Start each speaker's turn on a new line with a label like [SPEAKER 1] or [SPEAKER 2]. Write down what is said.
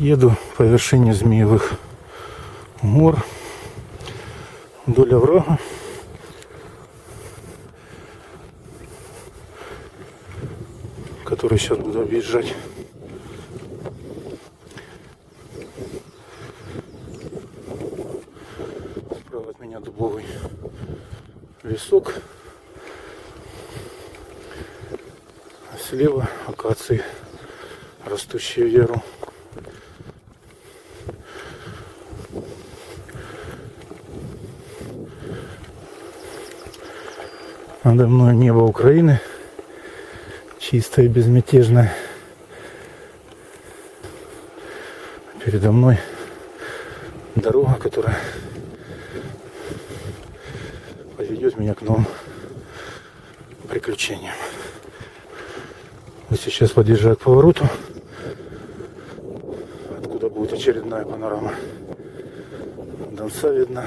[SPEAKER 1] Еду по вершине Змеевых гор вдоль оврага. Который сейчас буду объезжать. Справа от меня дубовый лесок. А слева акации, растущие в яру. Надо мной небо Украины. Чистое безмятежное. Передо мной дорога, которая поведет меня к новым приключениям. Вот сейчас подъезжаю к повороту, откуда будет очередная панорама. Донца видно.